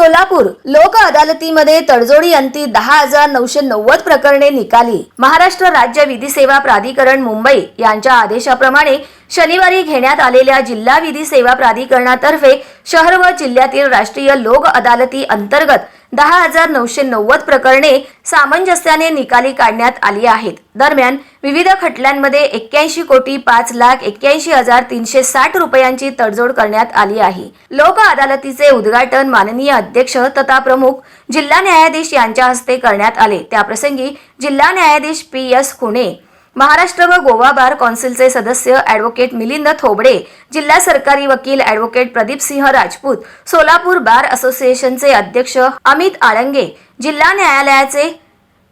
सोलापूर लोक अदालतीमध्ये तडजोडी अंती दहा हजार नऊशे नव्वद प्रकरणे निकाली. महाराष्ट्र राज्य विधी सेवा प्राधिकरण मुंबई यांच्या आदेशाप्रमाणे शनिवारी घेण्यात आलेल्या जिल्हा विधी सेवा प्राधिकरणातर्फे शहर व जिल्ह्यातील राष्ट्रीय लोक अदालती अंतर्गत दहा हजार नऊशे नव्वद प्रकरणे सामंजस्याने निकाली काढण्यात आली आहेत. दरम्यान विविध खटल्यांमध्ये एक्क्याऐंशी कोटी पाच लाख एक्क्याऐंशी हजार तीनशे साठ रुपयांची तडजोड करण्यात आली आहे. लोक अदालतीचे उद्घाटन माननीय अध्यक्ष तथा प्रमुख जिल्हा न्यायाधीश यांच्या हस्ते करण्यात आले. त्याप्रसंगी जिल्हा न्यायाधीश पी एस खुणे महाराष्ट्र व गोवा बार कौन्सिलचे सदस्य ॲडव्होकेट मिलिंद थोबडे जिल्हा सरकारी वकील ॲडव्होकेट प्रदीप सिंह राजपूत सोलापूर बार असोसिएशनचे अध्यक्ष अमित आळंगे जिल्हा न्यायालयाचे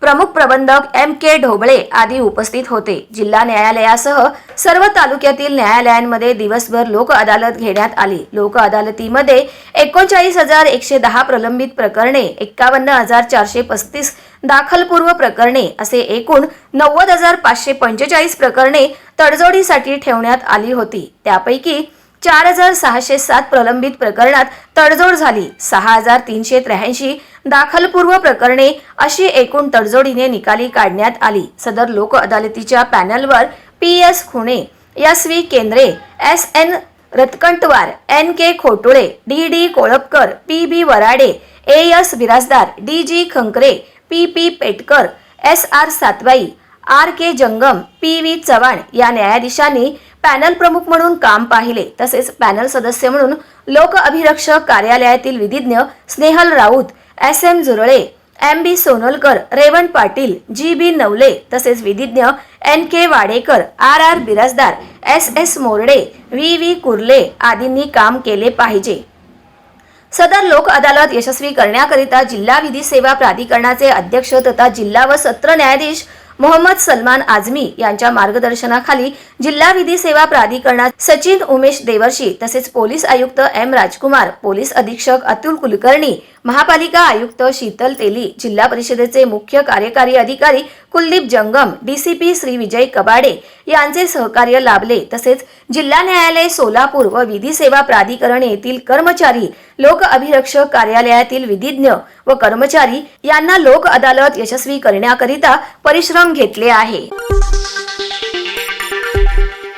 प्रमुख प्रबंधक एम के ढोबळे आदी उपस्थित होते. जिल्हा न्यायालयासह सर्व तालुक्यातील न्यायालयांमध्ये दिवसभर लोक अदालत घेण्यात आली. लोक अदालतीमध्ये एकोणचाळीस हजार एकशे दहा प्रलंबित प्रकरणे एक्कावन्न हजार चारशे पस्तीस दाखलपूर्व प्रकरणे असे एकूण नव्वद हजार पाचशे पंचेचाळीस प्रकरणे तडजोडीसाठी ठेवण्यात आली होती. त्यापैकी चार हजार सहाशे सात प्रलंबित प्रकरणात तडजोड झाली. सहा हजार तीनशे त्र्याऐंशी दाखलपूर्व प्रकरणे अशी एकूण तडजोडीने निकाली काढण्यात आली. सदर लोक अदालतीच्या पॅनलवर P. S. Khune S V Kendre S. N. Ratkantwar N. K. Khotule D. D. Kolapkar P. B. Varade A. S. Birajdar D. G. Khankare P P Petkar S R Satwai R K Jangam P V Chavan या न्यायाधीशांनी panel प्रमुख म्हणून काम पाहिले. तसेच panel सदस्य म्हणून लोक अभिरक्षक कार्यालयातील विधिज्ञ Snehal Raut S M Zurale M B Sonalkar Revan Patil G B Navale तसेच विधिज्ञ N K Wadekar R R Birajdar S S Morde V V Kurle आदींनी काम केले पाहिजे. सदर लोक अदालत यशस्वी करण्याकरिता जिल्हा विधी सेवा प्राधिकरणाचे अध्यक्ष तथा जिल्हा व सत्र न्यायाधीश मोहम्मद सलमान आझमी यांच्या मार्गदर्शनाखाली जिल्हा विधी सेवा प्राधिकरणात सचिन उमेश देवर्षी तसेच पोलीस आयुक्त एम राजकुमार पोलीस अधीक्षक अतुल कुलकर्णी महापालिका आयुक्त शीतल तेली जिल्हा परिषदेचे मुख्य कार्यकारी अधिकारी कुलदीप जंगम डीसीपी श्री विजय कबाडे यांचे सहकार्य लाभले. तसेच जिल्हा न्यायालय सोलापूर व विधी सेवा प्राधिकरण येथील कर्मचारी लोक अभिरक्षक कार्यालयातील विधिज्ञ व कर्मचारी यांना लोक अदालत यशस्वी करण्याकरिता परिश्रम घेतले आहे.